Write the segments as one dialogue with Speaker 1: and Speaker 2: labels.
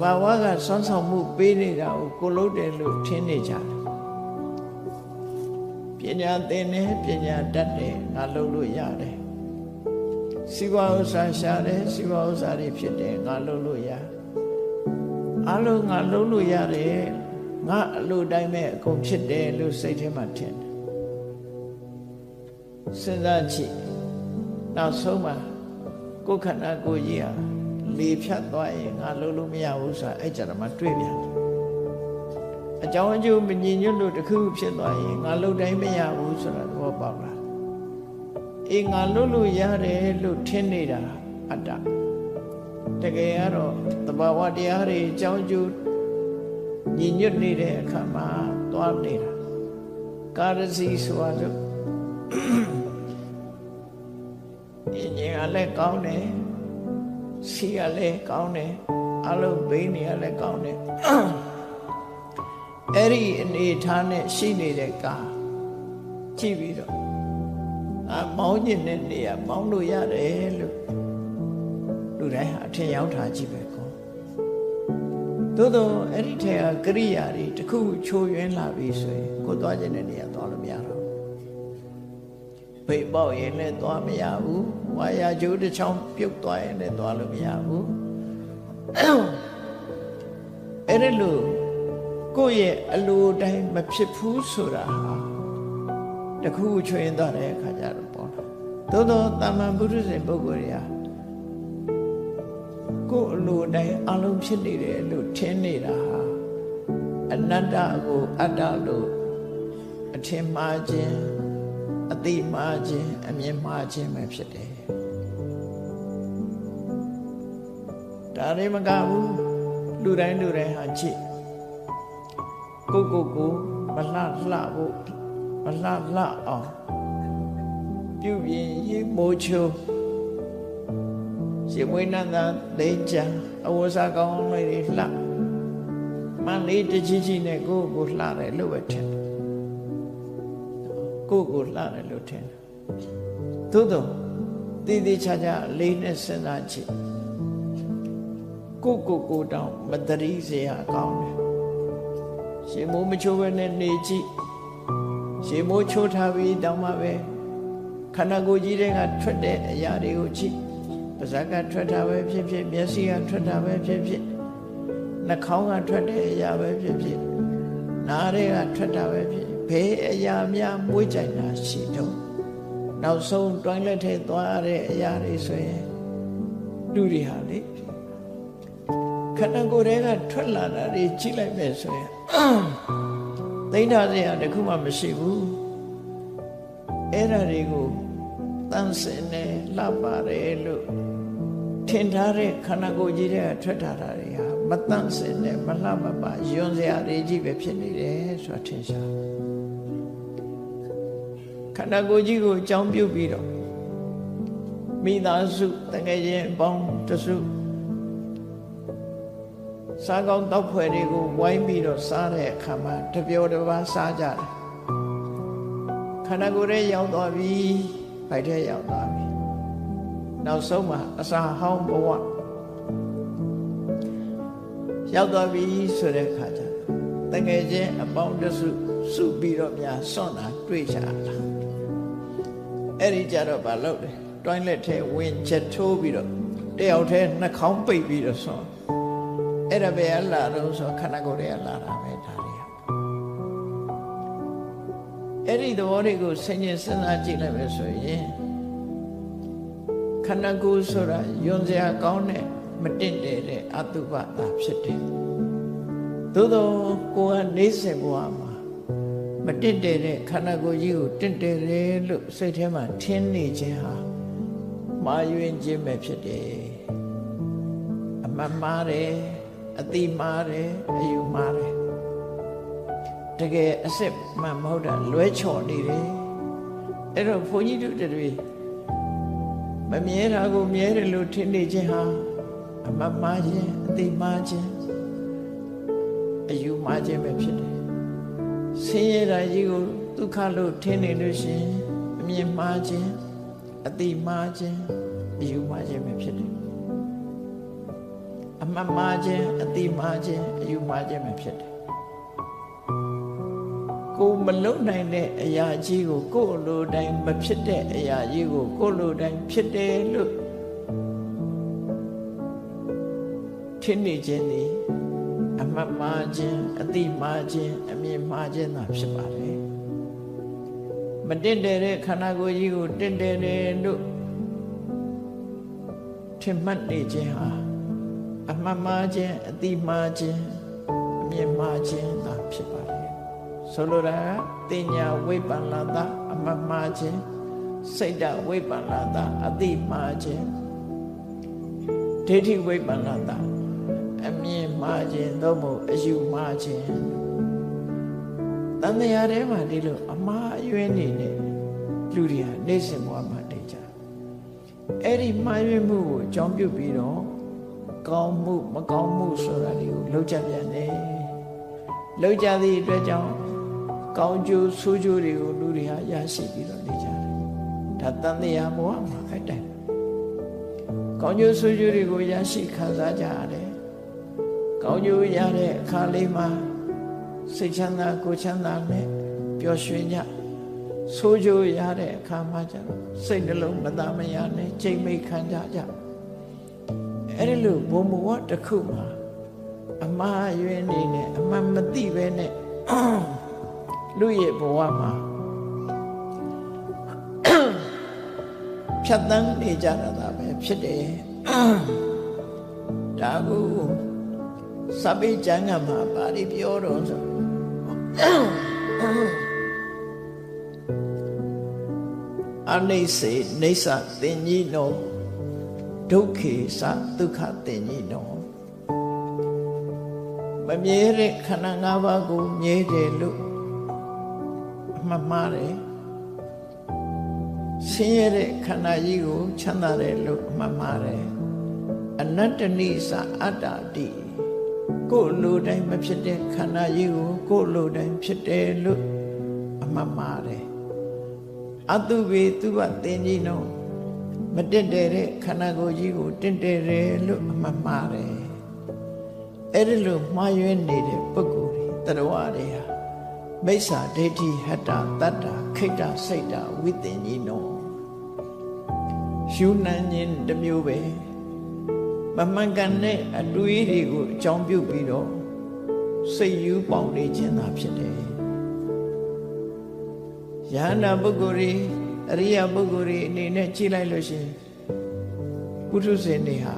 Speaker 1: ဘာဝကစွမ်းဆောင်မှုပေးနေတာကိုကိုလုံးတယ်လို့ထင်နေကြတယ်ပညာသင်တယ်ပညာတတ်တယ်ငါလုပ်လို့ရတယ်စီဝါဥစ္စာရှာတယ်စီဝါဥစ္စာတွေဖြစ်တယ်ငါလုပ်လို့ရအလုံးငါလုပ်လို့ရတယ်ငါအလိုတိုင်းပဲအကုန်ဖြစ်တယ်လို့စိတ်ထဲမှာထင်တယ်စဉ်းစားကြည့်နောက်ဆုံးမှာကိုယ်ခန္ဓာကိုယ်ကြီးဟာ လေဖြတ်သွားရင်ငါလုံးလို့မရဘူးဆိုတာအဲ့ကြတော့မှတွေးပြန်တယ်အကြောင်းအကျိုးမညီညွတ်လို့တခုဖြစ်သွားရင်ငါလုံးတိုင်းမရဘူးဆိုတာသဘောပေါက်လားအေးငါလုံးလို့ရတယ်လို့ထင်နေတာအတ္တတကယ်ကတော့သဘာဝတရားတွေအကြောင်းအကျိုးညီညွတ်နေတဲ့အခါမှာသွားနေတာကာရစီဆိုတော့အင်းကြီးကလည်းကောင်းတယ် စီကလည်းကောင်းတယ်အလုံးဘိန်းတွေကလည်းကောင်းတယ်အဲ့ဒီအနေထားနဲ့ရှိနေတဲ့ကာကြည့်ပြီးတော့အမောင်းကျင်တဲ့နေရာမောင်းလို့ရတယ်လို့လူတိုင်းအထင်ရောက်တာကြည့်ပဲကောသို့တော့အဲ့ဒီထဲကကရိယာတွေတခုချိုးယွင်းလာပြီဆိုရင်ကိုသွားခြင်းတဲ့နေရာသွားလို့မရတော့ ဖိတ်ပေါက်ရင်လည်းသွားမရဘူးဝါယာကျိုးတစ်ချောင်းပြုတ်သွားရင်လည်းသွားလို့မရဘူးအဲ့ဒါလို့ကိုယ့်ရဲ့အလိုတိုင်းမဖြစ်ဘူးဆိုတာဟာတခုချွင်သွားတဲ့အခါကျတော့ပေါ့သို့တော့တာမန်ပုရိသေပုဂ္ဂိုလ်တွေဟာကိုယ်အလိုတိုင်းအလုံးဖြစ်နေတယ်လို့ထင်နေတာဟာအနတ္တကိုအတ္တလို့အထင်မှားခြင်း အတိမှားခြင်းအမြင်မှားခြင်းပဲဖြစ်တယ်ဒါတွေမကဘူးလူတိုင်းလူတိုင်းဟာချစ်ကိုကိုကိုမလှလှဖို့မလှလှအောင်ပြုပြင်ရေမိုးချိုးရှင်မွေးနန္ဒလိန်ချာအဝစာကောင်းလေးတွေလှမန်လေးတကြီးကြီးနဲ့ကိုကိုလှတယ်လို့ပဲထင်တယ် ကိုကိုလှတယ်လို့ထင်တယ်သို့တော့တည်တည်ချာချာလေးနဲ့စဉ်းစားကြည့်ကိုကိုကိုတောင်မတရီစရာကောင်းတယ်ရှင်မိုးမချိုးဘဲနဲ့နေကြည့်ရှင်မိုးချိုးထားပြီးတောင်မှပဲခန္ဓာကိုယ်ကြီးတွေကထွက်တဲ့အရာတွေကိုကြည့်ပါးစပ်ကထွက်တာပဲဖြစ်ဖြစ်မျက်စိကထွက်တာပဲဖြစ်ဖြစ်နှာခေါင်းကထွက်တဲ့အရာပဲဖြစ်ဖြစ်နားတွေကထွက်တာပဲဖြစ် ဘယ်အရာများမွေးကြိုင်တာရှိတော့နောက်ဆုံးတွိုင်းလက်ထဲသွားရတဲ့အရာတွေဆိုရင်လူတွေဟာလေခန္ဓာကိုယ်တွေကထွက်လာတာတွေကြည့်လိုက်မယ်ဆိုရင်သိမ့်ထားစရာတခုမှမရှိဘူးအဲ့ဒါတွေကိုတန်စင်နဲ့လှပါတယ်လို့ထင်ထားတဲ့ခန္ဓာကိုယ်ကြီးတွေကထွက်ထားတာတွေဟာမတန့်စင်နဲ့မလှမပယွန်စရာတွေကြီးပဲဖြစ်နေတယ်ဆိုတာထင်ရှား ခန္ဓာကိုယ်ကြီးကိုအကြောင်းပြုပြီးတော့မိသားစုတကယ်ချင်းအပေါင်းတစုစားကောင်းတောက်ဖွယ်တွေကိုဝိုင်းပြီးတော့စားတဲ့အခါမှာတပြောတစ်ပါးစားကြတယ်ခန္ဓာကိုယ်ရဲ့ရောက်သွားပြီဗိုက်ထဲရောက်သွားပြီနောက်ဆုံးမှာအစာဟောင်းဘဝရောက်သွားပြီဆိုတဲ့အခါကျတကယ်ချင်းအပေါင်းတစုစုပြီးတော့များစွန့်တာတွေ့ကြလား အဲ့ဒီကြတော့မလုပ်တယ်တွိုင်းလက်ထဲဝင်ချက်ထိုးပြီးတော့တယောက်တည်းနှာခေါင်းပိတ်ပြီးတော့စွန့်အဲ့ဒါပဲအလားတော့ဆိုခန္ဓာကိုယ်ရဲ့လာတာပဲဒါတွေကအဲ့ဒီသဘောတွေကိုဆင်ញင်စဉ်းစားကြည့်လိုက်မယ်ဆိုရင်ခန္ဓာကိုယ်ဆိုတာယွန်စရာကောင်းတဲ့မတင့်တယ်တဲ့အတုပတာဖြစ်တယ်သို့သောကိုယ်ကနေစဉ်ဘဝ မှာမတင့်တယ်တဲ့ခန္ဓာကိုယ်ကြီးကိုတင့်တယ်တယ်လို့စိတ်ထဲမှာထင်းနေခြင်းဟာမာယွင်ခြင်းပဲဖြစ်တယ်အမှန်မှားတယ်အတိမှားတယ်အယူမှားတယ်တကယ်အစ်စ်မှမဟုတ်တာလွဲချော်နေတယ်အဲ့တော့ဘုန်းကြီးတို့တွေမမြဲတာကိုမြဲတယ်လို့ထင်နေခြင်းဟာအမှန်မှားခြင်းအတိမှားခြင်းအယူမှားခြင်းပဲဖြစ်တယ် ဆင်းရဲတာကြီးကိုဒုက္ခလို့ထင်နေလို့ရှိရင်အမြင်မှားခြင်းအတိမှားခြင်းအယူမှားခြင်းပဲဖြစ်တယ်အမှတ်မှားခြင်းအတိမှားခြင်းအယူမှားခြင်းပဲဖြစ်တယ်ကိုမလုံနိုင်တဲ့အရာကြီးကိုကိုယ်လိုတိုင်းမဖြစ်တဲ့အရာကြီးကိုကိုယ်လိုတိုင်းဖြစ်တယ်လို့ထင်နေခြင်းဒီ အမှတ်မှားခြင်းအတိမှားခြင်းအမြင်မှားခြင်းသာဖြစ်ပါတယ်မတင့်တယ်တဲ့ခန္ဓာကိုယ်ကြီးကိုတင့်တယ်တယ်လို့ထင်မှတ်နေခြင်းဟာအမှတ်မှားခြင်းအတိမှားခြင်းအမြင်မှားခြင်းသာဖြစ်ပါတယ်ဆိုလိုတာကတင်ညာဝိပ္ပန္နတာအမှတ်မှားခြင်းစိတ်တဝိပ္ပန္နတာအတိမှားခြင်းဒိဋ္ဌိဝိပ္ပန္နတာ အမြင်မှားခြင်းသို့မဟုတ်အယူမှားခြင်းတန်တရားထဲမှာဒီလိုအမှားအယွင်းနေနဲ့လူတွေဟာနေစဉ်ဘဝမှာနေကြအဲ့ဒီမှားယွင်းမှုကိုအကြောင်းပြုပြီးတော့ကောင်းမှုမကောင်းမှုဆိုတာတွေကိုလောက်ကြပြန်တယ်လောက်ကြသည့်အတွက်ကြောင့်ကောင်းကျိုးဆိုးကျိုးတွေကိုလူတွေဟာရရှိပြီးတော့နေကြတယ်ဒါတန်တရားဘဝမှာအဲ့တိုင်ကောင်းကျိုးဆိုးကျိုးတွေကိုရရှိခံစားကြရတယ် ကောင်းကျိုးရတဲ့အခါလေးမှာစိတ်ချမ်းသာကိုယ်ချမ်းသာနဲ့ပျော်ရွှင်ကြဆိုးကျိုးရတဲ့အခါမှာကျတော့စိတ်နှလုံးမသားမရနဲ့ချိန်မိတ်ခံကြကြအဲ့ဒီလိုဘုံဘဝတစ်ခုမှာအမှားအယွင်းနေနဲ့အမှန်မသိပဲနဲ့လူရဲ့ဘဝမှာဖြတ်တန်းနေကြတာသာပဲဖြစ်တယ်ဒါကို စပိကျမ်းကမှာပါဠိပြောတော့ဆိုအနိစေနေသတင်ကြီးနောဒုက္ခေသဒုက္ခတင်ကြီးနောမမြဲတဲ့ခန္ဓာ၅ပါးကိုမြဲတယ်လို့အမှတ်မှားတယ်ဆင်းရဲတဲ့ခန္ဓာကြီးကိုချမ်းသာတယ်လို့အမှတ်မှားတယ်အနတ္တနိသအတ္တတိ ကိုယ်လိုတိုင်းမဖြစ်တဲ့ခန္ဓာကြီးကိုကိုယ်လိုတိုင်းဖြစ်တယ်လို့အမှတ်မှားတယ်အတုပေသူဘတင်ကြီးနောမတင့်တယ်တဲ့ခန္ဓာကိုယ်ကြီးကိုတင့်တယ်တယ်လို့အမှတ်မှားတယ်အဲ့ဒီလိုမှားယွင်းနေတဲ့ပုဂ္ဂိုလ်တွေတရားတွေဟာမိစ္ဆာဒိဋ္ဌိဟတ္တတတ္တခိတ္တစိတ်တဝိတင်ကြီးနောယူနန်းခြင်းတစ်မျိုးပဲ မမှန်ကန်တဲ့အတွေးတွေကိုအကြောင်းပြုပြီးတော့စိတ်ယူပေါင်နေခြင်းသာဖြစ်တယ်ယန္တာပုဂ္ဂိုလ်တွေအရိယပုဂ္ဂိုလ်တွေအနေနဲ့ကြည့်လိုက်လို့ရှိရင်ပုထုဇဉ်တွေဟာ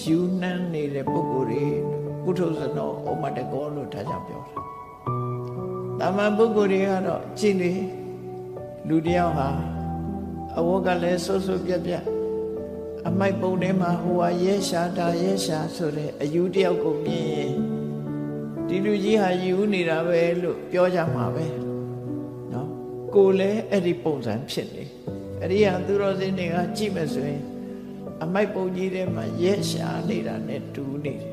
Speaker 1: ယူနှန်းနေတဲ့ပုဂ္ဂိုလ်တွေပုထုဇဏောဩမတကောလို့ထားကြပြောတာတာမန်ပုဂ္ဂိုလ်တွေကတော့ကြည့်လေလူတယောက်ဟာအဝတ်ကလည်းဆွဆွပြက်ပြက် အမိုက်ပုံထဲမှာဟိုဟာရဲရှာတာရဲရှာဆိုတဲ့အယူတယောက်ကိုမြင်ရင်ဒီလူကြီးဟာယူနေတာပဲလို့ပြောကြမှာပဲနော်ကိုလည်းအဲ့ဒီပုံစံဖြစ်နေအဲ့ဒီဟာသူတော်စင်တွေကကြည့်မယ်ဆိုရင် အမိုက်ပုံကြီးထဲမှာရဲရှာနေတာနဲ့တူနေတယ်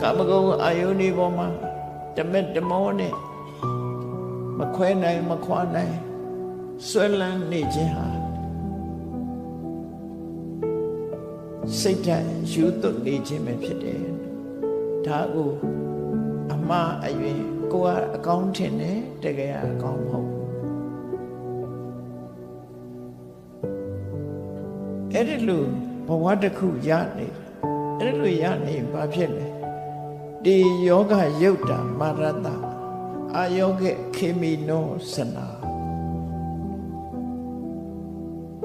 Speaker 1: ကာမဂုဏ်အာယုန်ဒီပေါ်မှာတမက်တမောနဲ့မခွဲနိုင်မခွာနိုင်ဆွဲလန်းနေခြင်းဟာ စိတ်ဓာတ်ယူသွတ်နေခြင်းပဲဖြစ်တယ်ဒါကိုအမှားအယွင်ကိုကအကောင်းထင်တယ်တကယ်အကောင်းမဟုတ်အဲ့ဒီလိုဘဝတစ်ခုရနေအဲ့ဒီလိုရနေဘာဖြစ်လဲဒီယောဂယုတ်တာမာရတအာယောဂခေမီနောစနာ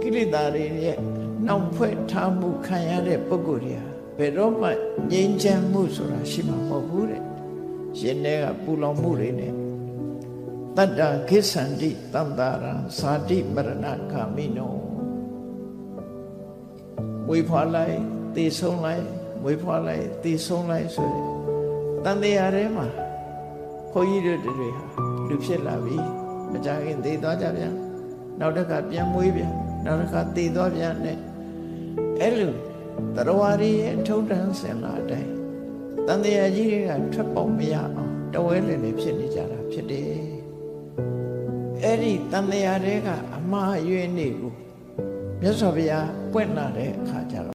Speaker 1: ကိလေသာတွေရဲ့ နောက်ဖွဲ့ထားမှုခံရတဲ့ပုဂ္ဂိုလ်တွေဟာဘယ်တော့မှငြိမ်းချမ်းမှုဆိုတာရှိမှာမဟုတ်ဘူးတဲ့ရှင်ထဲကပူလောင်မှုတွေနဲ့တတ္တခိသန္တိတံတာရံဇာတိမရဏဂာမိနောဝေဖွာလိုက်သေဆုံးလိုက်ဝေဖွာလိုက်သေဆုံးလိုက်ဆိုတဲ့တန်တရားထဲမှာခွန်ကြီးတို့တွေဟာလူဖြစ်လာပြီမကြခင်သေသွားကြပြန်နောက်တစ်ခါပြန်မွေးပြန်နောက်တစ်ခါသေသွားပြန်နဲ့ အဲ့လိုတရားရည်ရဲ့ထုံတန်းစင်လာတိုင်းတန်တရားကြီးတွေကထွက်ပေါက်မရအောင်တဝဲလည်လည်ဖြစ်နေကြတာဖြစ်တယ်အဲ့ဒီတန်တရားတွေကအမှားအယွင်းတွေကိုမြတ်စွာဘုရားပွင့်လာတဲ့အခါကျတော့